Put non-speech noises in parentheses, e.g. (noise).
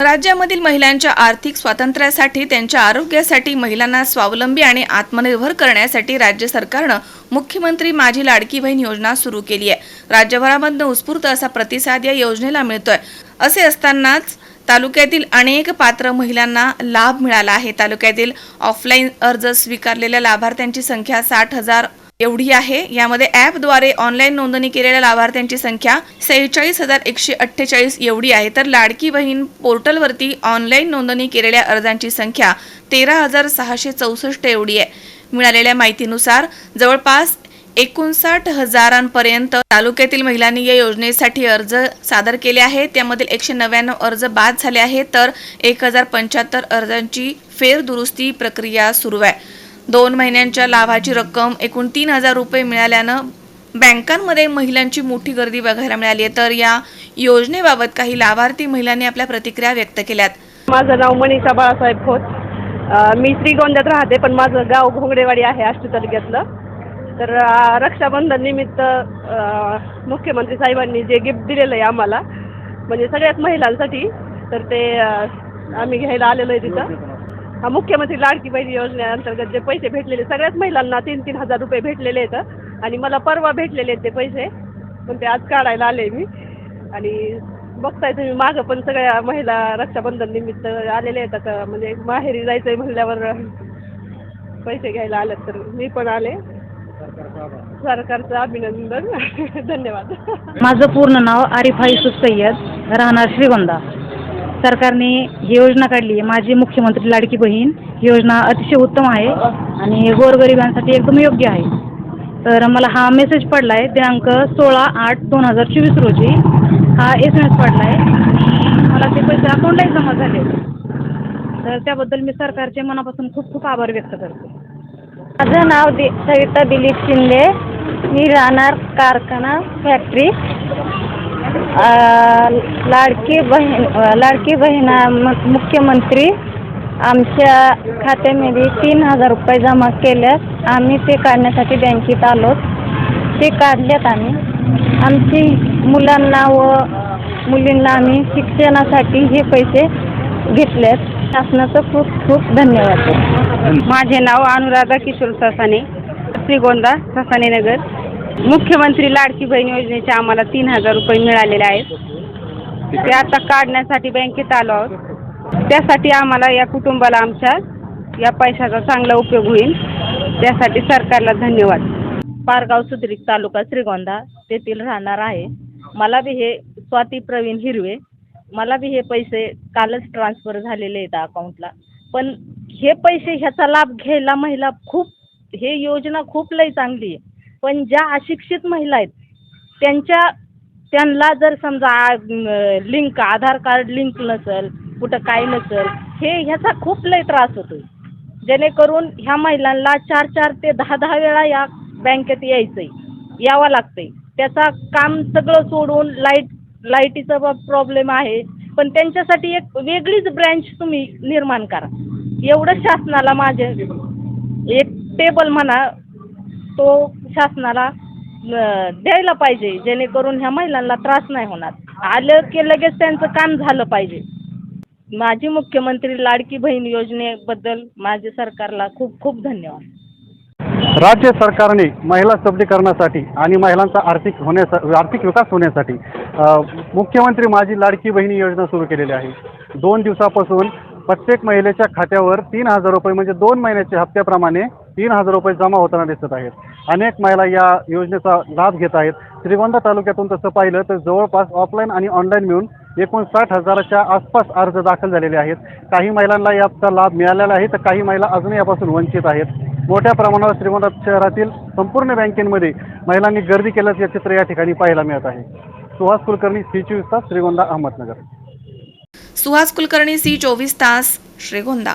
राज्यामधील महिलांच्या आर्थिक स्वातंत्र्यासाठी त्यांच्या आरोग्यासाठी महिलांना स्वावलंबी आणि आत्मनिर्भर करण्यासाठी राज्य सरकारनं मुख्यमंत्री माझी लाडकी बहीण योजना सुरू केली आहे. राज्यभरामधनं उत्स्फूर्त असा प्रतिसाद या योजनेला मिळतोय. असे असतानाच तालुक्यातील अनेक पात्र महिलांना लाभ मिळाला आहे. तालुक्यातील ऑफलाईन अर्ज स्वीकारलेल्या लाभार्थ्यांची संख्या साठ हजार एवढी आहे. यामध्ये ॲपद्वारे ऑनलाईन नोंदणी केलेल्या लाभार्थ्यांची संख्या सेहेचाळीस हजार एकशे अठ्ठेचाळीस एवढी आहे. तर लाडकी बहीण पोर्टलवरती ऑनलाईन नोंदणी केलेल्या अर्जांची संख्या तेरा हजार सहाशे चौसष्ट एवढी आहे. मिळालेल्या माहितीनुसार जवळपास एकोणसाठ हजारांपर्यंत तालुक्यातील महिलांनी या योजनेसाठी अर्ज सादर केले आहेत. त्यामधील एकशे नव्याण्णव अर्ज बाद झाले आहेत. तर एक हजार पंच्याहत्तर अर्जांची फेरदुरुस्ती प्रक्रिया सुरू आहे. दोन महिन्यांच्या लाभाची रक्कम एकूण तीन हजार रुपये मिळाल्यानं बँकांमध्ये महिलांची मोठी गर्दी बघायला मिळाली आहे. तर या योजनेबाबत काही लाभार्थी महिलांनी आपल्या प्रतिक्रिया व्यक्त केल्यात. माझं नाव मनीषा बाळासाहेब खोत. मी श्रीगोंद्यात राहते पण माझं गाव घोंगडेवाडी आहे आष्टी तालुक्यातलं तर रक्षाबंधन निमित्त मुख्यमंत्री साहेबांनी जे गिफ्ट दिलेलं आहे आम्हाला म्हणजे सगळ्याच महिलांसाठी तर ते आम्ही घ्यायला आलेलो आहे तिथं. मुख्यमंत्री लाडकी बहिणी योजनेअंतर्गत जे पैसे भेटलेले सगळ्याच महिलांना तीन तीन हजार रुपये भेटलेले आहेत. आणि मला परवा भेटलेले आहेत ते पैसे. पण ते आज काढायला आले मी. आणि बघताय तुम्ही मागं पण सगळ्या महिला रक्षाबंधन निमित्त आलेले आहेत. आता म्हणजे माहेरी जायचंय म्हणल्यावर पैसे घ्यायला आलेत तर मी पण आले. सरकारचं अभिनंदन. (laughs) धन्यवाद. माझं पूर्ण नाव आरिफाई युसुफ सय्यद. राहणार श्रीगोंदा. सरकारने ही योजना काढली आहे. माझी मुख्यमंत्री लाडकी बहीण. ही योजना अतिशय उत्तम आहे आणि गोरगरिबांसाठी एकदम योग्य आहे. तर मला हा मेसेज पडला आहे दिनांक सोळा आठ दोन हजार चोवीस रोजी. हा एस एम एस पडला आहे मला ते पैसे अकाउंटलाही जमा झाले. तर त्याबद्दल मी सरकारचे मनापासून खूप खूप आभार व्यक्त करते. माझं नाव दि सविता दिलीप शिंदे. मी राहणार कारखाना फॅक्टरी लाडकी बहीण लाडकी बहीण म- मुख्यमंत्री. आमच्या खात्यामध्ये तीन हजार रुपये जमा केल्यात आम्ही ते काढण्यासाठी बँकेत आलो. ते काढल्यात आम्ही. आमची मुलांना व मुलींना आम्ही शिक्षणासाठी हे पैसे घेतलेत. शासनाचं खूप खूप धन्यवाद. माझे नाव अनुराधा किशोर ससाने श्रीगोंदा ससाने नगर. मुख्यमंत्री लाडकी बहीण योजनेचे आम्हाला तीन हजार रुपये मिळालेले आहेत. ते आता काढण्यासाठी बँकेत आलो आहोत. त्यासाठी आम्हाला या कुटुंबाला आमच्या या पैशाचा चांगला उपयोग होईल. त्यासाठी सरकारला धन्यवाद. पारगाव सुद्रिक तालुका श्रीगोंदा तेथील राहणार आहे. मला बी हे स्वाती प्रवीण हिरवे मला बी हे पैसे कालच ट्रान्सफर झालेले आहेत अकाउंटला पण हे पैसे ह्याचा लाभ घ्यायला महिला खूप हे योजना खूप लई चांगली आहे. पण ज्या अशिक्षित महिला आहेत त्यांच्या त्यांना जर समजा लिंक आधार कार्ड लिंक नसेल कुठं काय नसेल हे ह्याचा खूप लई त्रास होतोय. जेणेकरून ह्या महिलांना चार चार ते दहा दहा वेळा या बँकेत यायचंय यावं लागतंय. त्याचा काम सगळं सोडून लाइट लाईटीचा प्रॉब्लेम आहे. पण त्यांच्यासाठी एक वेगळीच ब्रँच तुम्ही निर्माण करा. एवढं शासनाला माझे एक टेबल म्हणा तो शासनाला द्यायला पाहिजे जेणेकरून ह्या महिलांना त्रास नाही होणार. आलं की लगेच त्यांचं काम झालं पाहिजे. माझी मुख्यमंत्री लाडकी बहीण योजनेबद्दल माझे सरकारला खूप खूप धन्यवाद. राज्य सरकारने महिला सबलीकरणासाठी आणि महिलांचा आर्थिक होण्याचा आर्थिक विकास होण्यासाठी मुख्यमंत्री माझी लाडकी बहिणी योजना सुरू केलेली आहे. दोन दिवसापासून प्रत्येक महिलेच्या खात्यावर तीन हजार रुपये म्हणजे दोन महिन्याच्या हप्त्याप्रमाणे तीन हजार रुपये जमा होताना दिसत आहेत. अनेक महिला या योजनेचा लाभ घेत आहेत. श्रीगोंदा तालुक्यातून तसं पाहिलं तर जवळपास ऑफलाईन आणि ऑनलाईन मिळून एकोणसाठ हजाराच्या आसपास अर्ज दाखल झालेले आहेत. काही महिलांना याचा लाभ मिळालेला आहे तर काही महिला अजूनही यापासून वंचित आहेत. मोठ्या प्रमाणावर श्रीगोंदा शहरातील संपूर्ण बँकेमध्ये महिलांनी गर्दी केल्याचं या चित्र या ठिकाणी पाहायला मिळत आहे. सुहास कुलकर्णी सी चोवीस तास श्रीगोंदा अहमदनगर. सुहास कुलकर्णी सी चोवीस तास श्रीगोंदा.